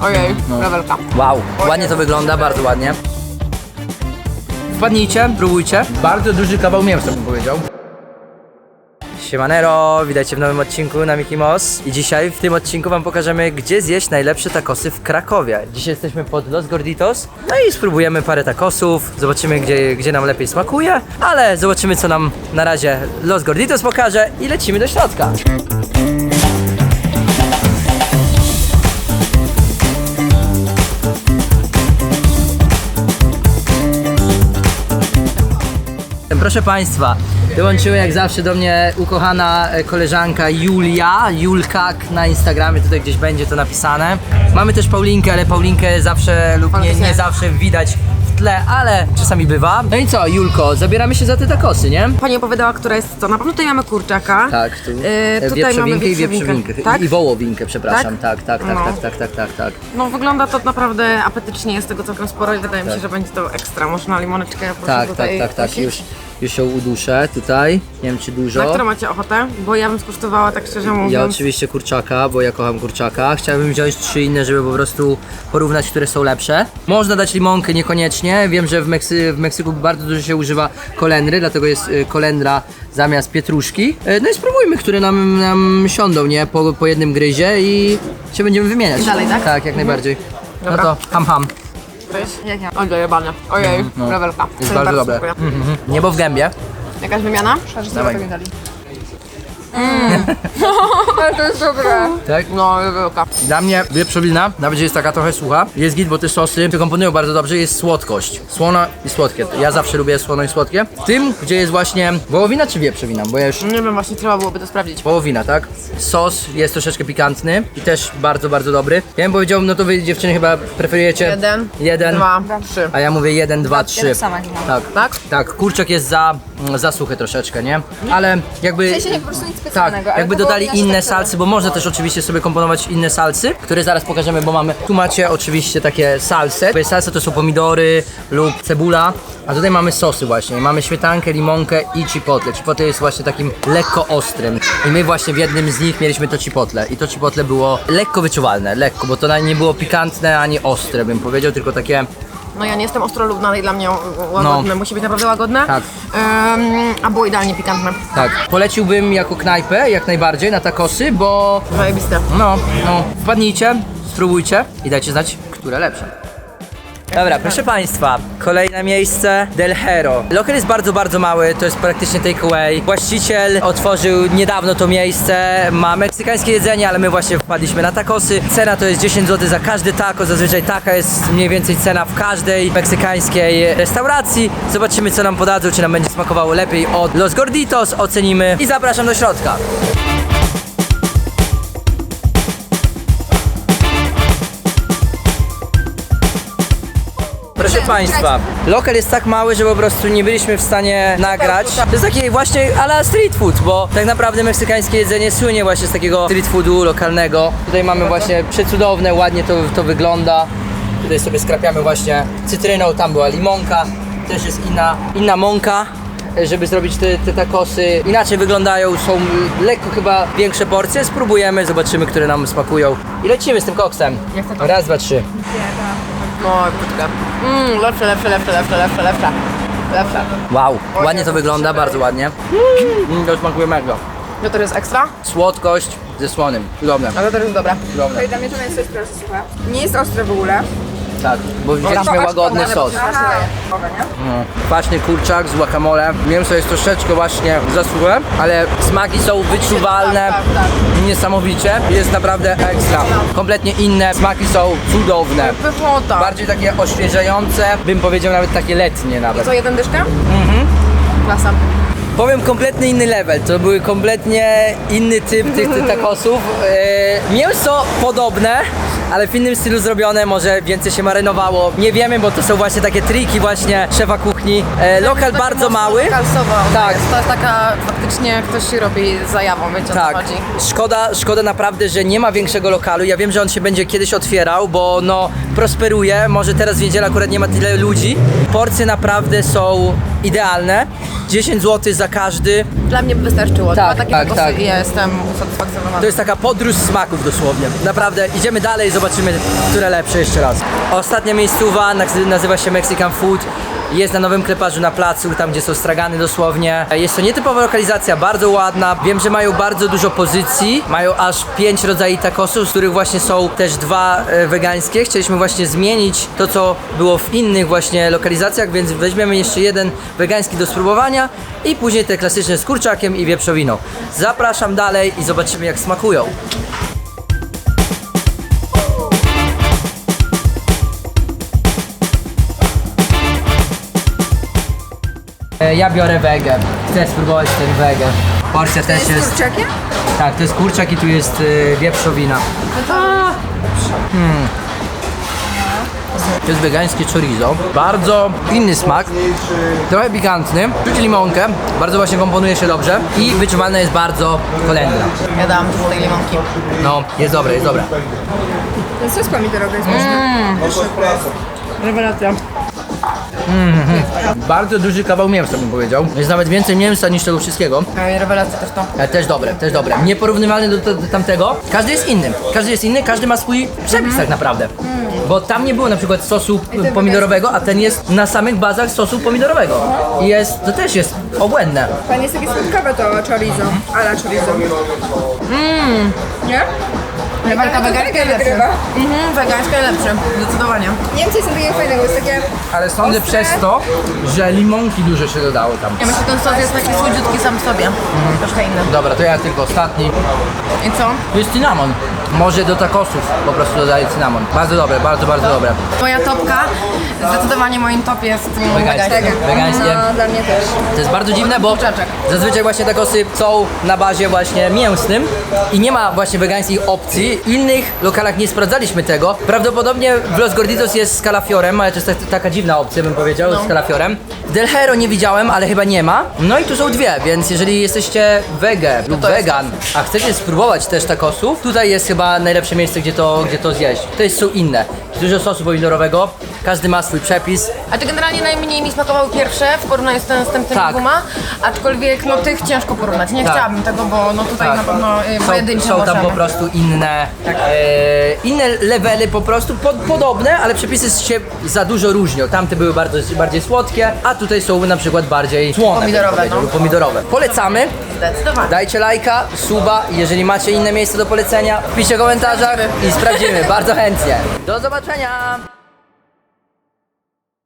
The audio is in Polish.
Ojej, rewelka. Wow, ładnie to wygląda, bardzo ładnie. Wpadnijcie, próbujcie. Bardzo duży kawał mięsa bym powiedział. Siemanero, witajcie w nowym odcinku na Mickey Mouse i dzisiaj w tym odcinku wam pokażemy gdzie zjeść najlepsze takosy w Krakowie. Dzisiaj jesteśmy pod Los Gorditos, no i spróbujemy parę takosów, zobaczymy gdzie, gdzie nam lepiej smakuje, ale zobaczymy co nam na razie Los Gorditos pokaże i lecimy do środka. Proszę Państwa, dołączyła jak zawsze do mnie ukochana e, koleżanka Julia, Julkak na Instagramie, tutaj gdzieś będzie to napisane. Mamy też Paulinkę, ale Paulinkę zawsze lub nie, nie zawsze widać w tle, ale czasami bywa. No i co, Julko, zabieramy się za te takosy, nie? Pani opowiadała, która jest co. Na pewno tutaj mamy kurczaka. Tak, tu E, tutaj mamy i wieprzowinkę. Tak? I wołowinkę, przepraszam. Tak, tak, tak, No. tak, tak, tak, tak, tak. No wygląda to naprawdę apetycznie, jest tego całkiem sporo i wydaje mi się, że będzie to ekstra. Można limoneczkę po Tak, tak, tak, tak, kosić. już, już ją uduszę tutaj. Nie wiem czy dużo. Na które macie ochotę? Bo ja bym skosztowała tak szczerze mówiąc. Ja oczywiście kurczaka, bo ja kocham kurczaka. Chciałbym wziąć trzy inne, żeby po prostu porównać, które są lepsze. Można dać limonkę niekoniecznie. Wiem, że w, Meksy w Meksyku bardzo dużo się używa kolendry, dlatego jest y, kolendra zamiast pietruszki. Y, No i spróbujmy, które nam, nam siądą, nie? Po, po jednym gryzie i się będziemy wymieniać. Dalej, tak? Tak, jak najbardziej. No Dobra. to ham ham. Jak ja? Oj, dojebane. Ojej, no. rewelka. Jest bardzo dobre. Mhm. Niebo w gębie. Jakaś wymiana? Dawaj. to jest dobre. Tak? No, rewelka. Dla mnie wieprzowina, nawet że jest taka trochę sucha, jest git, bo te sosy się komponują bardzo dobrze, jest słodkość. Słona i słodkie. Ja zawsze lubię słono i słodkie. W tym, gdzie jest właśnie wołowina czy wieprzowina, bo ja już... Nie wiem, właśnie trzeba byłoby to sprawdzić. Wołowina, tak? Sos jest troszeczkę pikantny i też bardzo, bardzo dobry. Ja bym powiedział, no to wy dziewczyny chyba preferujecie... Jeden, Jeden. dwa, trzy. A ja mówię jeden, dwa, trzy. sama chyba. Tak. Tak? Tak, kurczak jest za, za suchy troszeczkę, nie? Ale jakby... W sensie nie, po prostu nic Tak, specjalnego. ale jakby to dodali inne tak salsy, bo można też oczywiście sobie komponować inne salsy, które zaraz pokażemy, bo mamy, tu macie oczywiście takie salse. Salse to są pomidory lub cebula, a tutaj mamy sosy właśnie. Mamy śmietankę, limonkę i chipotle. Chipotle jest właśnie takim lekko ostrym i my właśnie w jednym z nich mieliśmy to chipotle i to chipotle było lekko wyczuwalne, lekko, bo to na- nie było pikantne ani ostre bym powiedział, tylko takie No ja nie jestem ostrolubna, ale dla mnie łagodne. Musi być naprawdę łagodne. Tak. Ym, a było idealnie pikantne. tak. Poleciłbym jako knajpę jak najbardziej na takosy, bo Zajebiste. No, no, wpadnijcie, spróbujcie i dajcie znać, które lepsze. Dobra, proszę Państwa, kolejne miejsce Del Hero. Lokal jest bardzo, bardzo mały, to jest praktycznie takeaway. Właściciel otworzył niedawno to miejsce, ma meksykańskie jedzenie, ale my właśnie wpadliśmy na takosy. Cena to jest 10 zł za każdy taco, zazwyczaj taka jest mniej więcej cena w każdej meksykańskiej restauracji. Zobaczymy co nam podadzą, czy nam będzie smakowało lepiej od Los Gorditos, ocenimy i zapraszam do środka. Proszę Państwa, lokal jest tak mały, że po prostu nie byliśmy w stanie nagrać. To jest taki właśnie ala street food, bo tak naprawdę meksykańskie jedzenie słynie właśnie z takiego street foodu lokalnego. Tutaj mamy właśnie przecudowne, ładnie to, to wygląda. Tutaj sobie skrapiamy właśnie cytryną, tam była limonka, też jest inna, inna mąka żeby zrobić te, te takosy. Inaczej wyglądają, są lekko chyba większe porcje. Spróbujemy, zobaczymy, które nam smakują. I lecimy z tym koksem. Raz, dwa, trzy. No, krótkie. Mmm, lepsze, lepsze, lepsze, lepsze, lepsze, lepsze. Lepsze. Wow, ładnie to wygląda, bardzo ładnie. Mm, to smakuje mega. No to jest ekstra, Słodkość ze słonym. Cudowne. ale to jest dobre. Cudowne. Dla mnie to mięso jest suche. Nie jest ostre w ogóle. Tak, bo wzięliśmy łagodny sos. No. Kwaśny kurczak z guacamole. Mięso jest troszeczkę właśnie za suche, ale smaki są wyczuwalne Tak, tak, niesamowicie. Jest naprawdę ekstra. Kompletnie inne. Smaki są cudowne. Pychota. Bardziej takie oświeżające, bym powiedział nawet takie letnie nawet. Co, jeden dyszkę? Mhm. Klasa. Powiem kompletnie inny level, to były kompletnie inny typ tych, tych takosów. E, mięso podobne, ale w innym stylu zrobione, może więcej się marynowało. Nie wiemy, bo to są właśnie takie triki właśnie szefa kuchni. E, lokal Taki bardzo mały. Kalsowo Tak. jest. To jest taka, faktycznie ktoś się robi zajawą, wiecie o Tak, co chodzi. szkoda, szkoda naprawdę, że nie ma większego lokalu. Ja wiem, że on się będzie kiedyś otwierał, bo no prosperuje. Może teraz w niedzielę akurat nie ma tyle ludzi. Porcje naprawdę są idealne. 10 zł za każdy. Dla mnie by wystarczyło. Tak, Dwa takie tak, tak, tak. i ja jestem usatysfakcjonowany. To jest taka podróż smaków dosłownie. Naprawdę, idziemy dalej, zobaczymy, które lepsze jeszcze raz. Ostatnia miejscowa naz- nazywa się Mexican Food. Jest na nowym kleparzu na placu, tam gdzie są stragany dosłownie. Jest to nietypowa lokalizacja, bardzo ładna. Wiem, że mają bardzo dużo pozycji. Mają aż pięć rodzajów tacosów, z których właśnie są też dwa e, wegańskie. Chcieliśmy właśnie zmienić to, co było w innych właśnie lokalizacjach, więc weźmiemy jeszcze jeden wegański do spróbowania i później te klasyczne z kurczakiem i wieprzowiną. Zapraszam dalej i zobaczymy jak smakują. Ja biorę wege. Chcę spróbować ten wege. Porcja To też jest z jest. kurczakiem? Tak, to jest kurczak i tu jest y, wieprzowina. Hmm. To jest wegańskie chorizo. Bardzo inny smak. Trochę pikantny. Czuć limonkę. Bardzo właśnie komponuje się dobrze. I wyczuwalna jest bardzo kolendra. Ja dałam dużo tej limonki. No, jest dobre, jest dobre. Ten sos pomidorowy jest pyszny. Rewelacja. Bardzo duży kawał mięsa bym powiedział. Jest nawet więcej mięsa niż tego wszystkiego. Ej, Rewelacja też to. Ale też dobre, też dobre. Nieporównywalny do, do, tamtego. Każdy jest inny. Każdy jest inny, każdy ma swój przepis tak naprawdę. Bo tam nie było na przykład sosu pomidorowego, a ten jest na samych bazach sosu pomidorowego. I jest, to też jest obłędne. Pan jest takie słodkowe to chorizo, ala chorizo. Mmm. Nie? To wegańska wege lepsza. wygrywa. Mhm, wegańska lepsze. Zdecydowanie. Niemcy są takie fajne, bo jest takie... Ale sądzę Ostre. przez to, że limonki dużo się dodały tam. Ja myślę, że ten sos jest taki słodziutki sam w sobie. Troszkę inny. Dobra, to ja tylko ostatni. I co? Tu jest cynamon. Może do takosów po prostu dodaję cynamon. Bardzo dobre, bardzo, bardzo dobre. Moja topka, zdecydowanie moim top jest mm, Wegańskie. wegański. Wegańskie. No, dla mnie też. To jest bardzo dziwne, bo Kurczaczek. zazwyczaj właśnie takosy są na bazie właśnie mięsnym i nie ma właśnie wegańskich opcji. W innych lokalach nie sprawdzaliśmy tego. Prawdopodobnie w Los Gorditos jest z kalafiorem, ale to jest tak, taka dziwna opcja bym powiedział, z kalafiorem. W Del Hero nie widziałem, ale chyba nie ma. No i tu są dwie, więc jeżeli jesteście wege lub to jest wegan, a chcecie spróbować też takosów, tutaj jest chyba najlepsze miejsce, gdzie to, gdzie to zjeść. To są inne. Dużo sosu pomidorowego, każdy ma swój przepis. A to generalnie najmniej mi smakowały pierwsze w porównaniu z tym, z tym, tym Tak. dwoma, aczkolwiek no tych ciężko porównać. Nie Tak. chciałabym tego, bo no tutaj na pewno y, są, pojedyncze są tam możemy. po prostu inne, Tak. e, inne levely po prostu, pod, podobne, ale przepisy się za dużo różnią. Tamte były bardzo, bardziej słodkie, a tutaj są na przykład bardziej słone. Pomidorowe, bym powiedział, no. Pomidorowe. Polecamy. Zdecydowanie. Dajcie lajka, suba, jeżeli macie inne miejsce do polecenia, wpiszcie w komentarzach i sprawdzimy, bardzo chętnie. Do zobaczenia!